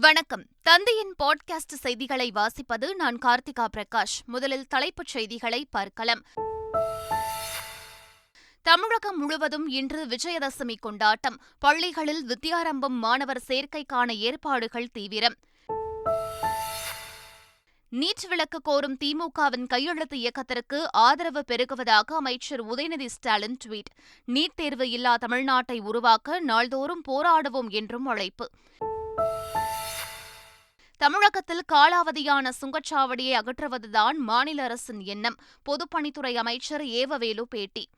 வணக்கம். தந்தையின் பாட்காஸ்ட் செய்திகளை வாசிப்பது நான் கார்த்திகா பிரகாஷ். முதலில் தலைப்புச் செய்திகளை பார்க்கலாம். தமிழகம் முழுவதும் இன்று விஜயதசமி கொண்டாட்டம். பள்ளிகளில் வித்யாரம்பம் மாணவர் சேர்க்கைக்கான ஏற்பாடுகள் தீவிரம். நீட் விளக்கு கோரும் திமுகவின் கையெழுத்து இயக்கத்திற்கு ஆதரவு பெருகுவதாக அமைச்சர் உதயநிதி ஸ்டாலின் ட்வீட். நீட் தேர்வு இல்லா தமிழ்நாட்டை உருவாக்க நாள்தோறும் போராடுவோம் என்றும் அழைப்பு. தமிழகத்தில் காலாவதியான சுங்கச்சாவடியை அகற்றுவதுதான் மாநில அரசின் எண்ணம். பொதுப்பணித்துறை அமைச்சர் ஏவவேலு பேட்டி.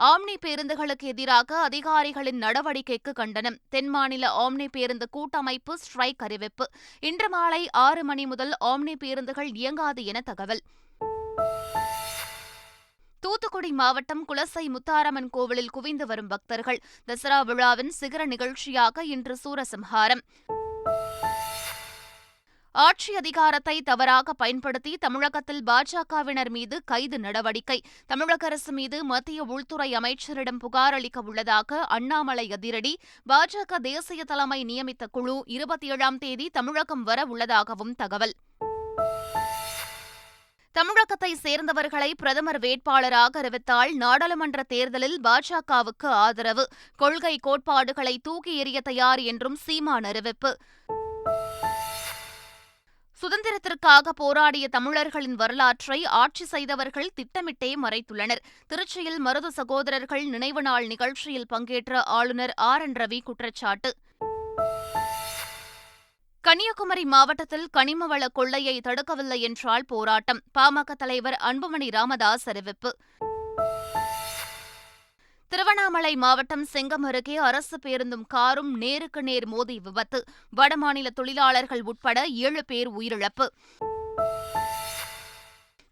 ஆம்னி பேருந்துகளுக்கு எதிராக அதிகாரிகளின் நடவடிக்கைக்கு கண்டனம். தென் மாநில ஆம்னி பேருந்து கூட்டமைப்பு ஸ்ட்ரைக் அறிவிப்பு. இன்று மாலை ஆறு மணி முதல் ஆம்னி பேருந்துகள் இயங்காது என தகவல். தூத்துக்குடி மாவட்டம் குலசை முத்தாரம்மன் கோவிலில் குவிந்து வரும் பக்தர்கள் தசரா விழாவின் சிகர நிகழ்ச்சியாக இன்று சூரசம்ஹாரம். ஆட்சி அதிகாரத்தை தவறாக பயன்படுத்தி தமிழகத்தில் பாஜகவினர் மீது கைது நடவடிக்கை. தமிழக அரசு மீது மத்திய உள்துறை அமைச்சரிடம் புகார் அளிக்க உள்ளதாக அண்ணாமலை அதிரடி. பாஜக தேசிய தலைமை நியமித்த குழு இருபத்தி ஏழாம் தேதி தமிழகம் வர உள்ளதாகவும் தகவல். தமிழகத்தை சேர்ந்தவர்களை பிரதமர் வேட்பாளராக அறிவித்தால் நாடாளுமன்ற தேர்தலில் பாஜகவுக்கு ஆதரவு. கொள்கை கோட்பாடுகளை தூக்கி எறிய தயார் என்றும் சீமான் அறிவிப்பு. சுதந்திரத்திற்காக போராடிய தமிழர்களின் வரலாற்றை ஆட்சி செய்தவர்கள் திட்டமிட்டே மறைத்துள்ளனர். திருச்சியில் மருது சகோதரர்கள் நினைவு நாள் நிகழ்ச்சியில் பங்கேற்ற ஆளுநர் ஆர். என். ரவி குற்றச்சாட்டு. கன்னியாகுமரி மாவட்டத்தில் கனிம வள கொள்ளையை தடுக்கவில்லை என்றால் போராட்டம். பாமக தலைவர் அன்புமணி ராமதாஸ் அறிவிப்பு. திருவண்ணாமலை மாவட்டம் செங்கம் அருகே அரசு பேருந்தும் காரும் நேருக்கு நேர் மோதி விபத்து. வடமாநில தொழிலாளர்கள் உட்பட ஏழு பேர் உயிரிழப்பு.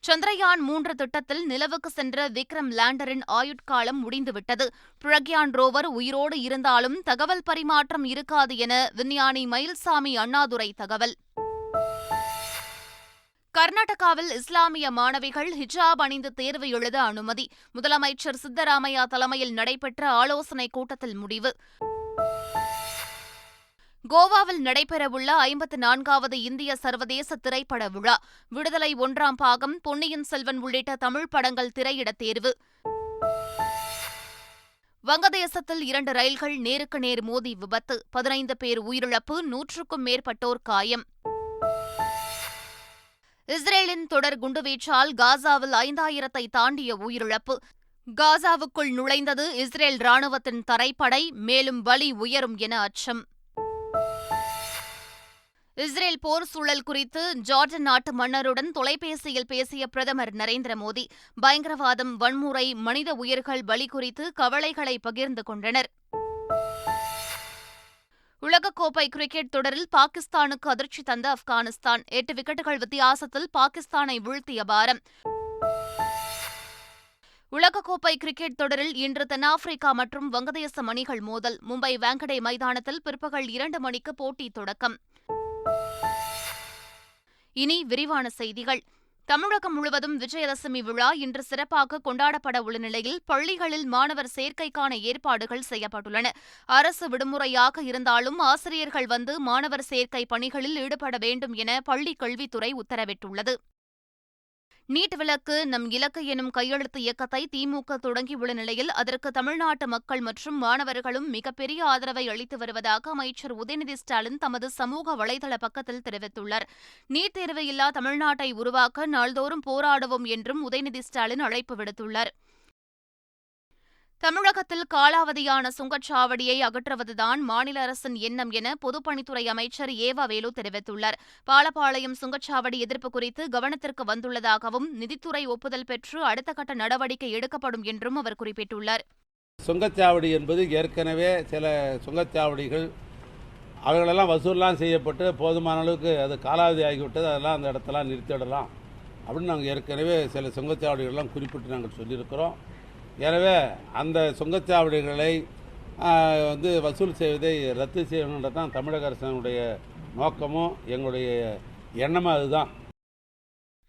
சந்திரயான் மூன்று திட்டத்தில் நிலவுக்கு சென்ற விக்ரம் லேண்டரின் ஆயுட்காலம் முடிந்துவிட்டது. பிரக்யான் ரோவர் உயிரோடு இருந்தாலும் தகவல் பரிமாற்றம் இருக்காது என விஞ்ஞானி மயில்சாமி அண்ணாதுரை தகவல். கர்நாடகாவில் இஸ்லாமிய மாணவிகள் ஹிஜாப் அணிந்து தேர்வு எழுத அனுமதி. முதலமைச்சர் சித்தராமையா தலைமையில் நடைபெற்ற ஆலோசனைக் கூட்டத்தில் முடிவு. கோவாவில் நடைபெறவுள்ள ஐம்பத்து நான்காவது இந்திய சர்வதேச திரைப்பட விழா. விடுதலை ஒன்றாம் பாகம் பொன்னியின் செல்வன் உள்ளிட்ட தமிழ் படங்கள் திரையிட தேர்வு. வங்கதேசத்தில் இரண்டு ரயில்கள் நேருக்கு நேர் மோதி விபத்து. பதினைந்து பேர் உயிரிழப்பு நூற்றுக்கும் மேற்பட்டோர் காயம். இஸ்ரேலின் தொடர் குண்டுவீச்சால் காசாவில் ஐந்தாயிரத்தை தாண்டிய உயிரிழப்பு. காசாவுக்குள் நுழைந்தது இஸ்ரேல் ராணுவத்தின் தரைப்படை மேலும் வலி உயரும் என அச்சம். இஸ்ரேல் போர் சூழல் குறித்து ஜார்டன் நாட்டு மன்னருடன் தொலைபேசியில் பேசிய பிரதமர் நரேந்திர மோடி பயங்கரவாதம் வன்முறை மனித உயிர்கள் பலி குறித்து கவலைகளை பகிர்ந்து கொண்டனர். உலகக்கோப்பை கிரிக்கெட் தொடரில் பாகிஸ்தானுக்கு அதிர்ச்சி தந்த ஆப்கானிஸ்தான். எட்டு விக்கெட்டுகள் வித்தியாசத்தில் பாகிஸ்தானை வீழ்த்திய பாரம். உலகக்கோப்பை கிரிக்கெட் தொடரில் இன்று தென்னாப்பிரிக்கா மற்றும் வங்கதேசம் அணிகள் மோதல். மும்பை வேங்கடே மைதானத்தில் பிற்பகல் இரண்டு மணிக்கு போட்டி தொடக்கம். இனி விரிவான செய்திகள். தமிழகம் முழுவதும் விஜயதசமி விழா இன்று சிறப்பாக கொண்டாடப்பட உள்ள நிலையில் பள்ளிகளில் மாணவர் சேர்க்கைக்கான ஏற்பாடுகள் செய்யப்பட்டுள்ளன. அரசு விடுமுறையாக இருந்தாலும் ஆசிரியர்கள் வந்து மாணவர் சேர்க்கை பணிகளில் ஈடுபட வேண்டும் என பள்ளிக் கல்வித்துறை உத்தரவிட்டுள்ளது. நீட் விலக்கு நம் இலக்கு எனும் கையெழுத்து இயக்கத்தை திமுக தொடங்கியுள்ள நிலையில் அதற்கு தமிழ்நாட்டு மக்கள் மற்றும் மாணவர்களும் மிகப்பெரிய ஆதரவை அளித்து வருவதாக அமைச்சர் உதயநிதி ஸ்டாலின் தமது சமூக வலைதள பக்கத்தில் தெரிவித்துள்ளார். நீட் தேர்வு இல்லா தமிழ்நாட்டை உருவாக்க நாள்தோறும் போராடுவோம் என்றும் உதயநிதி ஸ்டாலின் அழைப்பு விடுத்துள்ளார். தமிழகத்தில் காலாவதியான சுங்கச்சாவடியை அகற்றுவதுதான் மாநில அரசின் எண்ணம் என பொதுப்பணித்துறை அமைச்சர் ஏவா வேலு தெரிவித்துள்ளார். பாலப்பாளையம் சுங்கச்சாவடி எதிர்ப்பு குறித்து கவனத்திற்கு வந்துள்ளதாகவும் நிதித்துறை ஒப்புதல் பெற்று அடுத்த கட்ட நடவடிக்கை எடுக்கப்படும் என்றும் அவர் குறிப்பிட்டுள்ளார். சுங்கச்சாவடி என்பது ஏற்கனவே சில சுங்கச்சாவடிகள் அவைகளெல்லாம் வசூல்லாம் செய்யப்பட்டு போதுமான அளவுக்கு அது காலாவதி ஆகிவிட்டது அதெல்லாம் அந்த இடத்தெல்லாம் நிறுத்திடலாம் அப்படின்னு நாங்கள் ஏற்கனவே சில சுங்கச்சாவடிகள்லாம் குறிப்பிட்டு நாங்கள் சொல்லியிருக்கிறோம். எனவே அந்த சுங்கச்சாவடிகளை வந்து வசூல் செய்வதை ரத்து செய்யணுன்றது தான் தமிழக அரசனுடைய நோக்கமும் எங்களுடைய எண்ணமும் அதுதான்.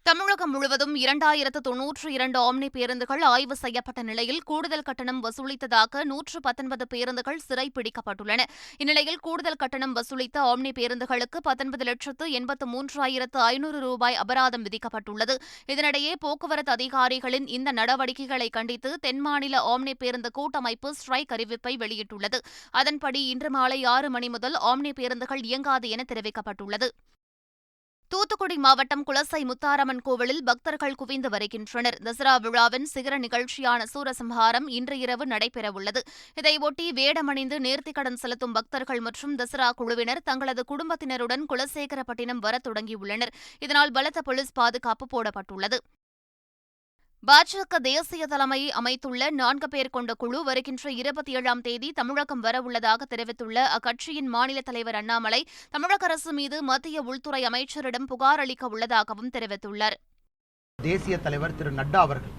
தமிழகம் முழுவதும் இரண்டாயிரத்து தொன்னூற்று இரண்டு ஆம்னி பேருந்துகள் ஆய்வு செய்யப்பட்ட நிலையில் கூடுதல் கட்டணம் வசூலித்ததாக நூற்று பத்தொன்பது பேருந்துகள் சிறை பிடிக்கப்பட்டுள்ளன இந்நிலையில் கூடுதல் கட்டணம் வசூலித்த ஆம்னி பேருந்துகளுக்கு பத்தொன்பது லட்சத்து எண்பத்து மூன்றாயிரத்து ஐநூறு ரூபாய் அபராதம் விதிக்கப்பட்டுள்ளது. இதனிடையே போக்குவரத்து அதிகாரிகளின் இந்த நடவடிக்கைகளை கண்டித்து தென் மாநில ஆம்னி பேருந்து கூட்டமைப்பு ஸ்ட்ரைக் அறிவிப்பை வெளியிட்டுள்ளது. அதன்படி இன்று மாலை ஆறு மணி முதல் ஆம்னி பேருந்துகள் இயங்காது என தெரிவிக்கப்பட்டுள்ளது. தூத்துக்குடி மாவட்டம் குலசை முத்தாரம்மன் கோவிலில் பக்தர்கள் குவிந்து வருகின்றனர். தசரா விழாவின் சிகர நிகழ்ச்சியான சூரசம்ஹாரம் இன்று இரவு நடைபெறவுள்ளது. இதையொட்டி வேடமணிந்து நேர்த்திக்கடன் செலுத்தும் பக்தர்கள் மற்றும் தசரா குழுவினர் தங்களது குடும்பத்தினருடன் குலசேகரப்பட்டினம் வர தொடங்கியுள்ளனர். இதனால் பலத்த போலீஸ் பாதுகாப்பு போடப்பட்டுள்ளது. பாஜக தேசிய தலைமையை அமைத்துள்ள நான்கு பேர் கொண்ட குழு வருகின்ற இருபத்தி ஏழாம் தேதி தமிழகம் வரவுள்ளதாக தெரிவித்துள்ள அக்கட்சியின் மாநில தலைவர் அண்ணாமலை தமிழக அரசு மீது மத்திய உள்துறை அமைச்சரிடம் புகார் அளிக்க உள்ளதாகவும் தெரிவித்துள்ளார். தேசிய தலைவர் திரு நட்டா அவர்கள்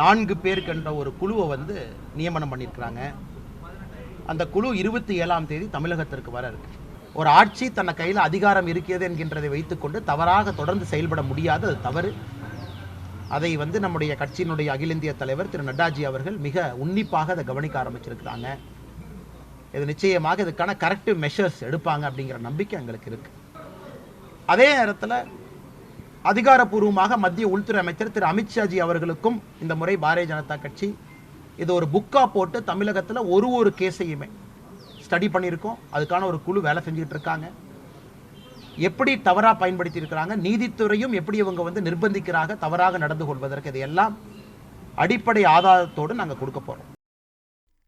நான்கு பேர் கொண்ட ஒரு குழுவை வந்து நியமனம் பண்ணியிருக்கிறாங்க. அந்த குழு இருபத்தி ஏழாம் தேதி தமிழகத்திற்கு வர இருக்கு. ஒரு ஆட்சி தன்னை கையில் அதிகாரம் இருக்கிறது என்கின்றதை வைத்துக்கொண்டு தவறாக தொடர்ந்து செயல்பட முடியாது. அது தவறு. அதை வந்து நம்முடைய கட்சியினுடைய அகில இந்திய தலைவர் திரு நட்டாஜி அவர்கள் மிக உன்னிப்பாக அதை கவனிக்க ஆரம்பிச்சிருக்கிறாங்க. இது நிச்சயமாக இதுக்கான கரெக்டிவ் மெஷர்ஸ் எடுப்பாங்க அப்படிங்கிற நம்பிக்கை எங்களுக்கு இருக்கு. அதே நேரத்தில் அதிகாரப்பூர்வமாக மத்திய உள்துறை அமைச்சர் திரு அமித்ஷாஜி அவர்களுக்கும் இந்த முறை பாரதிய ஜனதா கட்சி இது ஒரு புக்காக போட்டு தமிழகத்தில் ஒரு ஒரு கேஸையுமே ஸ்டடி பண்ணியிருக்கோம். அதுக்கான ஒரு குழு வேலை செஞ்சுக்கிட்டு இருக்காங்க. எப்படி தவறாக பயன்படுத்தி இருக்கிறாங்க நீதித்துறையும் எப்படி இவங்க வந்து நிர்பந்திக்கிறாங்க தவறாக நடந்து கொள்வதற்கு இதையெல்லாம் அடிப்படை ஆதாரத்தோடு நாங்கள் கொடுக்க போகிறோம்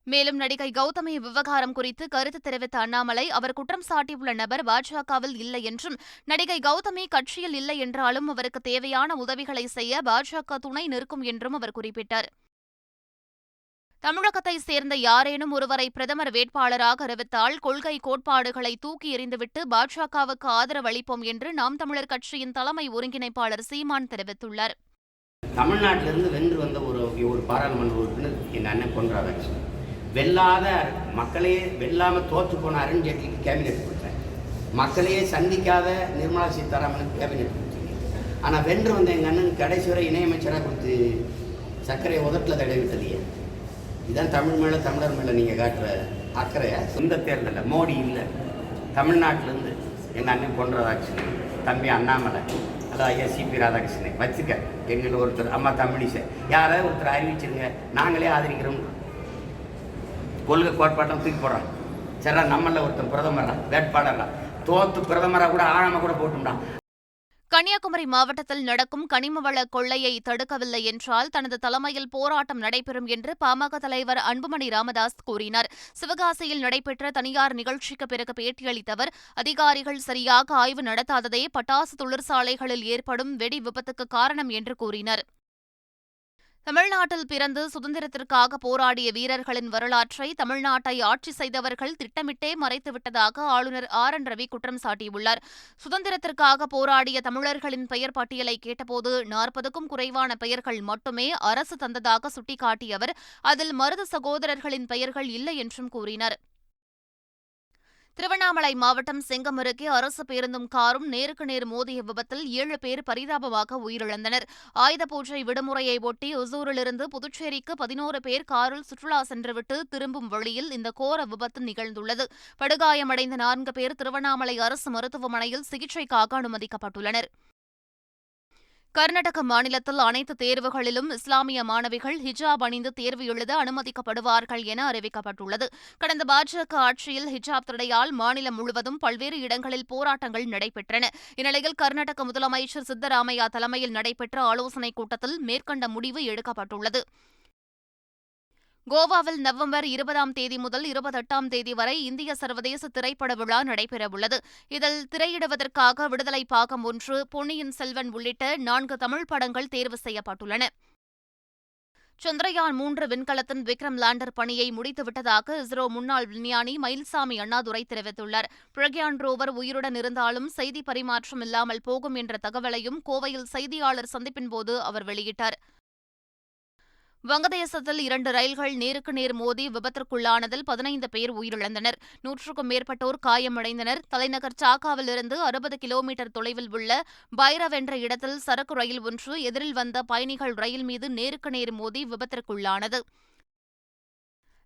மேலும் நடிகை கௌதமி விவகாரம் குறித்து கருத்து தெரிவித்த அண்ணாமலை அவர் குற்றம் சாட்டியுள்ள நபர் பாஜகவில் இல்லை என்றும் நடிகை கௌதமி கட்சியில் இல்லை என்றாலும் அவருக்கு தேவையான உதவிகளை செய்ய பாஜக துணை நிற்கும் என்றும் அவர் குறிப்பிட்டார். தமிழகத்தை சேர்ந்த யாரேனும் ஒருவரை பிரதமர் வேட்பாளராக அறிவித்தால் கொள்கை கோட்பாடுகளை தூக்கி எறிந்துவிட்டு பாஜகவுக்கு ஆதரவு அளிப்போம் என்று நாம் தமிழர் கட்சியின் தலைமை ஒருங்கிணைப்பாளர் சீமான் தெரிவித்துள்ளார். தமிழ்நாட்டிலிருந்து வென்று வந்த ஒரு ஒரு பாராளுமன்ற உறுப்பினர் என் அண்ணன் பொன் ராதாகிருஷ்ணன் வெல்லாத மக்களையே வெல்லாமல் தோற்று போன அருண்ஜேட்லிக்கு கேபினெட் கொடுத்தேன். மக்களையே சந்திக்காத நிர்மலா சீதாராமனுக்கு கேபினெட் கொடுத்தீங்க. ஆனால் வென்று வந்த எங்கள் அண்ணன் கடைசி வரை இணையமைச்சராக கொடுத்து சர்க்கரை உதட்டில் தடவிட்டதையே இதான் தமிழ் மேலே தமிழர் மேலே நீங்கள் காட்டுற அக்கறையா? இந்த தேர்தலில் மோடி இல்லை. தமிழ்நாட்டிலேருந்து எங்கள் அண்ணன் பொன்ராதாகிருஷ்ணன் தம்பி அண்ணாமலை அதான் ஐயா சிபி ராதாகிருஷ்ணன் வச்சுக்க. எங்கிட்ட ஒருத்தர் அம்மா தமிழிசை. யாராவது ஒருத்தர் அறிவிச்சிருங்க. நாங்களே ஆதரிக்கிறோம். கொள்கை கோட்பாட்டம் தூக்கி போடுறான். சரிடா நம்மளில் ஒருத்தன் பிரதமரா வேட்பாளரா தோத்து பிரதமராக கூட ஆழமாக கூட போட்டும்டா. கன்னியாகுமரி மாவட்டத்தில் நடக்கும் கனிமவள கொள்ளையை தடுக்கவில்லை என்றால் தனது தலைமையில் போராட்டம் நடைபெறும் என்று பாமக தலைவர் அன்புமணி ராமதாஸ் கூறினார். சிவகாசியில் நடைபெற்ற தனியார் நிகழ்ச்சிக்கு பிறகு பேட்டியளித்தவர் அதிகாரிகள் சரியாக ஆய்வு நடத்தாததே பட்டாசு தொழிற்சாலைகளில் ஏற்படும் வெடி விபத்துக்கு காரணம் என்று கூறினார். தமிழ்நாட்டில் பிறந்து சுதந்திரத்திற்காக போராடிய வீரர்களின் வரலாற்றை தமிழ்நாட்டை ஆட்சி செய்தவர்கள் திட்டமிட்டே மறைத்துவிட்டதாக ஆளுநர் ஆர் என் ரவி குற்றம் சாட்டியுள்ளார். சுதந்திரத்திற்காக போராடிய தமிழர்களின் பெயர் பட்டியலை கேட்டபோது நாற்பதுக்கும் குறைவான பெயர்கள் மட்டுமே அரசு தந்ததாக சுட்டிக்காட்டிய அவர் அதில் மருது சகோதரர்களின் பெயர்கள் இல்லை என்றும் கூறினார். திருவண்ணாமலை மாவட்டம் செங்கம் அருகே அரசு பேருந்தும் காரும் நேருக்கு நேர் மோதிய விபத்தில் ஏழு பேர் பரிதாபமாக உயிரிழந்தனர். ஆயுத பூஜை விடுமுறையை ஒட்டி ஒசூரிலிருந்து புதுச்சேரிக்கு பதினோரு பேர் காரில் சுற்றுலா சென்றுவிட்டு திரும்பும் வழியில் இந்த கோர விபத்து நிகழ்ந்துள்ளது. படுகாயமடைந்த நான்கு பேர் திருவண்ணாமலை அரசு மருத்துவமனையில் சிகிச்சைக்காக அனுமதிக்கப்பட்டுள்ளனர். கர்நாடக மாநிலத்தில் அனைத்து தேர்வுகளிலும் இஸ்லாமிய மாணவிகள் ஹிஜாப் அணிந்து தேர்வு எழுத அனுமதிக்கப்படுவார்கள் என அறிவிக்கப்பட்டுள்ளது. கடந்த பாஜக ஆட்சியில் ஹிஜாப் தடையால் மாநிலம் முழுவதும் பல்வேறு இடங்களில் போராட்டங்கள் நடைபெற்றன. இந்நிலையில் கர்நாடக முதலமைச்சர் சித்தராமையா தலைமையில் நடைபெற்ற ஆலோசனைக் கூட்டத்தில் மேற்கண்ட முடிவு எடுக்கப்பட்டுள்ளது. கோவாவில் நவம்பர் இருபதாம் தேதி முதல் இருபத்தெட்டாம் தேதி வரை இந்திய சர்வதேச திரைப்பட விழா நடைபெறவுள்ளது. இதில் திரையிடுவதற்காக விடுதலை பாகம் ஒன்று பொன்னியின் செல்வன் உள்ளிட்ட நான்கு தமிழ் படங்கள் தேர்வு செய்யப்பட்டுள்ளன. சந்திரயான் மூன்று விண்கலத்தின் விக்ரம் லேண்டர் பணியை முடித்துவிட்டதாக இஸ்ரோ முன்னாள் விஞ்ஞானி மயில்சாமி அண்ணாதுரை தெரிவித்துள்ளார். பிரக்யான் ரோவர் உயிருடன் இருந்தாலும் செய்தி பரிமாற்றம் இல்லாமல் போகும் என்ற தகவலையும் கோவையில் செய்தியாளர் சந்திப்பின்போது அவர் வெளியிட்டார். வங்கதேசத்தில் இரண்டு ரயில்கள் நேருக்கு நேர் மோதி விபத்திற்குள்ளானதில் பதினைந்து பேர் உயிரிழந்தனர். நூற்றுக்கும் மேற்பட்டோர் காயமடைந்தனர். தலைநகர் சாக்காவிலிருந்து அறுபது கிலோமீட்டர் தொலைவில் உள்ள பைரவ் என்ற இடத்தில் சரக்கு ரயில் ஒன்று எதிரில் வந்த பயணிகள் ரயில் மீது நேருக்கு நேர் மோதி விபத்திற்குள்ளானது.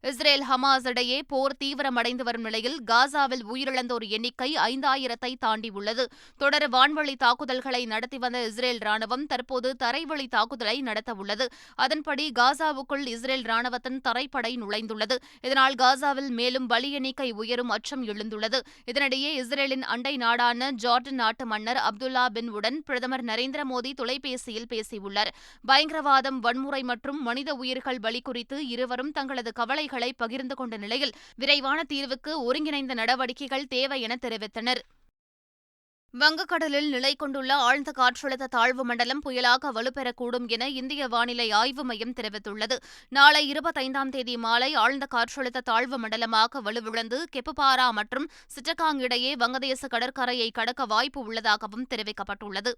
இஸ்ரேல் ஹமாஸ் இடையே போர் தீவிரமடைந்து வரும் நிலையில் காசாவில் உயிரிழந்தோர் எண்ணிக்கை ஐந்தாயிரத்தை தாண்டியுள்ளது. தொடர் வான்வழி தாக்குதல்களை நடத்தி வந்த இஸ்ரேல் ராணுவம் தற்போது தரைவழி தாக்குதலை நடத்தவுள்ளது. அதன்படி காசாவுக்குள் இஸ்ரேல் ராணுவத்தின் தரைப்படை நுழைந்துள்ளது. இதனால் காசாவில் மேலும் பலி எண்ணிக்கை உயரும் அச்சம் எழுந்துள்ளது. இதனிடையே இஸ்ரேலின் அண்டை நாடான ஜார்டன் நாட்டு மன்னர் அப்துல்லா பின் உடன் பிரதமர் நரேந்திர மோடி தொலைபேசியில் பேசியுள்ளார். பயங்கரவாதம் வன்முறை மற்றும் மனித உயிர்கள் பலி குறித்து இருவரும் தங்களது கவலை கவலைகளை பகிர்ந்து கொண்ட நிலையில் விரைவான தீர்வுக்கு ஒருங்கிணைந்த நடவடிக்கைகள் தேவை என தெரிவித்தனர். வங்கக்கடலில் நிலை கொண்டுள்ள ஆழ்ந்த காற்றழுத்த தாழ்வு மண்டலம் புயலாக வலுப்பெறக்கூடும் என இந்திய வானிலை ஆய்வு மையம் தெரிவித்துள்ளது. நாளை இருபத்தைந்தாம் தேதி மாலை ஆழ்ந்த காற்றழுத்த தாழ்வு மண்டலமாக வலுவிழந்து கெப்புபாரா மற்றும் சிட்டகாங் இடையே வங்கதேச கடற்கரையை கடக்க வாய்ப்பு உள்ளதாகவும் தெரிவிக்கப்பட்டுள்ளது.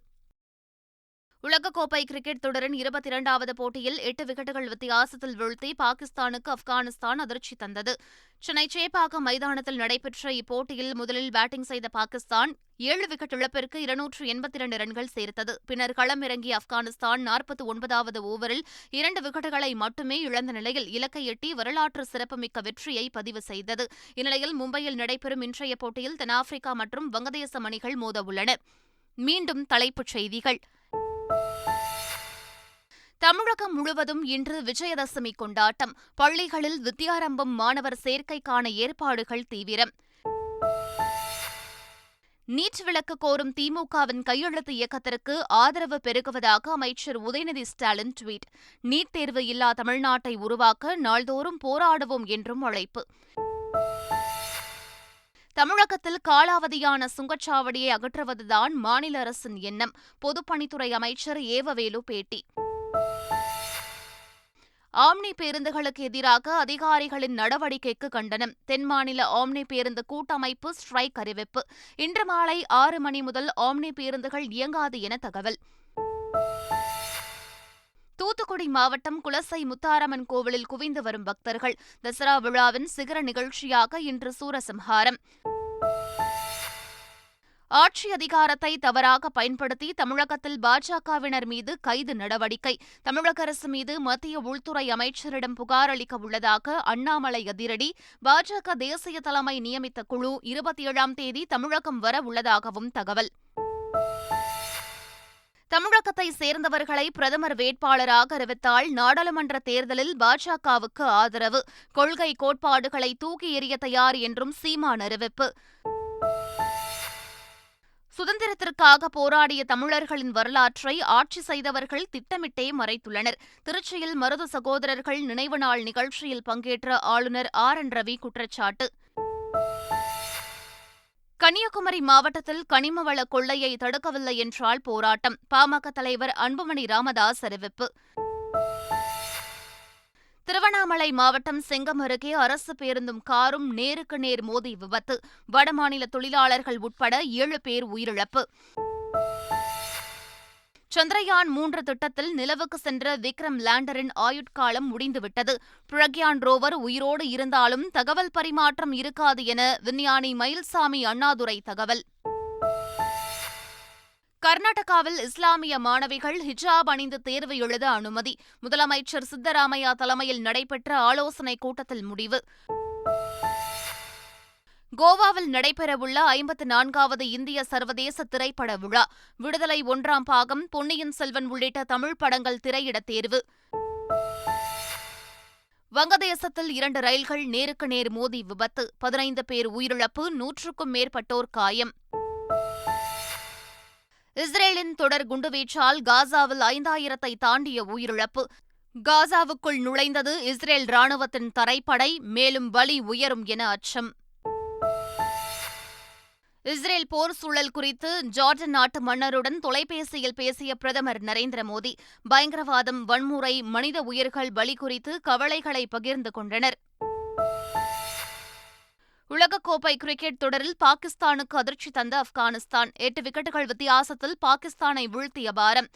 உலகக்கோப்பை கிரிக்கெட் தொடரின் இருபத்தி இரண்டாவது போட்டியில் எட்டு விக்கெட்டுகள் வித்தியாசத்தில் வீழ்த்தி பாகிஸ்தானுக்கு ஆப்கானிஸ்தான் அதிர்ச்சி தந்தது. சென்னை சேப்பாக்கம் மைதானத்தில் நடைபெற்ற இப்போட்டியில் முதலில் பேட்டிங் செய்த பாகிஸ்தான் ஏழு விக்கெட் இழப்பிற்கு இருநூற்று எண்பத்தி இரண்டு ரன்கள் சேர்த்தது. பின்னர் களமிறங்கிய ஆப்கானிஸ்தான் நாற்பத்தி ஒன்பதாவது ஓவரில் இரண்டு விக்கெட்டுகளை மட்டுமே இழந்த நிலையில் இலக்கை எட்டி வரலாற்று சிறப்புமிக்க வெற்றியை பதிவு செய்தது. இந்நிலையில் மும்பையில் நடைபெறும் இன்றைய போட்டியில் தென்னாப்பிரிக்கா மற்றும் வங்கதேசம் அணிகள் மோதவுள்ளன. மீண்டும் தலைப்புச் செய்திகள். தமிழகம் முழுவதும் இன்று விஜயதசமி கொண்டாட்டம். பள்ளிகளில் வித்யாரம்பம் மாணவர் சேர்க்கைக்கான ஏற்பாடுகள் தீவிரம். நீட் விளக்கு கோரும் திமுகவின் கையெழுத்து இயக்கத்திற்கு ஆதரவு பெருகுவதாக அமைச்சர் உதயநிதி ஸ்டாலின் ட்வீட். நீட் தேர்வு இல்லா தமிழ்நாட்டை உருவாக்க நாள்தோறும் போராடுவோம் என்றும் அழைப்பு. தமிழகத்தில் காலாவதியான சுங்கச்சாவடியை அகற்றுவதுதான் மாநில அரசின் எண்ணம். பொதுப்பணித்துறை அமைச்சர் ஏவவேலு பேட்டி ஆம்னி பேருந்துகளுக்கு எதிராக அதிகாரிகளின் நடவடிக்கைக்கு கண்டனம். தென் மாநில ஆம்னி பேருந்து கூட்டமைப்பு ஸ்ட்ரைக் அறிவிப்பு. இன்று மாலை ஆறு மணி முதல் ஆம்னி பேருந்துகள் இயங்காது என தகவல். தூத்துக்குடி மாவட்டம் குலசை முத்தாரம்மன் கோவிலில் குவிந்து வரும் பக்தர்கள் தசரா விழாவின் சிகர நிகழ்ச்சியாக இன்று சூரசம்ஹாரம். ஆட்சி அதிகாரத்தை தவறாக பயன்படுத்தி தமிழகத்தில் பாஜகவினர் மீது கைது நடவடிக்கை. தமிழக அரசு மீது மத்திய உள்துறை அமைச்சரிடம் புகார் அளிக்க உள்ளதாக அண்ணாமலை அதிரடி. பாஜக தேசிய தலைமை நியமித்த குழு இருபத்தி ஏழாம் தேதி தமிழகம் வர உள்ளதாகவும் தகவல். தமிழகத்தை சேர்ந்தவர்களை பிரதமர் வேட்பாளராக அறிவித்தால் நாடாளுமன்ற தேர்தலில் பாஜகவுக்கு ஆதரவு. கொள்கை கோட்பாடுகளை தூக்கி எறிய தயார் என்றும் சீமான் அறிவிப்பு. சுதந்திரத்திற்காக போராடிய தமிழர்களின் வரலாற்றை ஆட்சி செய்தவர்கள் திட்டமிட்டே மறைத்துள்ளனர். திருச்சியில் மருது சகோதரர்கள் நினைவு நாள் நிகழ்ச்சியில் பங்கேற்ற ஆளுநர் ஆர். என். ரவி குற்றச்சாட்டு. கன்னியாகுமரி மாவட்டத்தில் கனிமவள கொள்ளையை தடுக்கவில்லை என்றால் போராட்டம். பாமக தலைவர் அன்புமணி ராமதாஸ் அறிவிப்பு. திருவண்ணாமலை மாவட்டம் செங்கம் அருகே அரசு பேருந்தும் காரும் நேருக்கு நேர் மோதி விபத்து. வடமாநில தொழிலாளர்கள் உட்பட ஏழு பேர் உயிரிழப்பு. சந்திரயான் மூன்று திட்டத்தில் நிலவுக்கு சென்ற விக்ரம் லேண்டரின் ஆயுட்காலம் முடிந்துவிட்டது. பிரக்யான் ரோவர் உயிரோடு இருந்தாலும் தகவல் பரிமாற்றம் இருக்காது என விஞ்ஞானி மயில்சாமி அண்ணாதுரை தகவல். கர்நாடகாவில் இஸ்லாமிய மாணவிகள் ஹிஜாப் அணிந்து தேர்வு எழுத அனுமதி. முதலமைச்சர் சித்தராமையா தலைமையில் நடைபெற்ற ஆலோசனைக் கூட்டத்தில் முடிவு. கோவாவில் நடைபெறவுள்ள ஐம்பத்து நான்காவது இந்திய சர்வதேச திரைப்பட விழா. விடுதலை ஒன்றாம் பாகம் பொன்னியின் செல்வன் உள்ளிட்ட தமிழ் படங்கள் திரையிட தேர்வு. வங்கதேசத்தில் இரண்டு ரயில்கள் நேருக்கு நேர் மோதி விபத்து. பதினைந்து பேர் உயிரிழப்பு நூற்றுக்கும் மேற்பட்டோர் காயம். இஸ்ரேலின் தொடர் குண்டுவீச்சால் காசாவில் ஐந்தாயிரத்தை தாண்டிய உயிரிழப்பு. காசாவுக்குள் நுழைந்தது இஸ்ரேல் ராணுவத்தின் தரைப்படை மேலும் வலி உயரும் என அச்சம். இஸ்ரேல் போர் சூழல் குறித்து ஜார்டன் நாட்டு மன்னருடன் தொலைபேசியில் பேசிய பிரதமர் நரேந்திர மோடி பயங்கரவாதம் வன்முறை மனித உயிர்கள் பலி குறித்து கவலைகளை பகிர்ந்து கொண்டனர். உலகக்கோப்பை கிரிக்கெட் தொடரில் பாகிஸ்தானுக்கு அதிர்ச்சி தந்த ஆப்கானிஸ்தான். எட்டு விக்கெட்டுகள் வித்தியாசத்தில் பாகிஸ்தானை வீழ்த்திய பாரம்.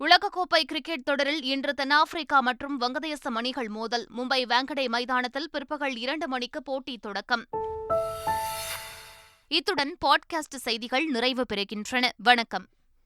உலகக்கோப்பை கிரிக்கெட் தொடரில் இன்று தென்னாப்பிரிக்கா மற்றும் வங்கதேசம் அணிகள் மோதல். மும்பை வேங்கடே மைதானத்தில் பிற்பகல் இரண்டு மணிக்கு போட்டி தொடக்கம். இத்துடன் பாட்காஸ்ட் செய்திகள் நிறைவு பெறுகின்றன. வணக்கம்.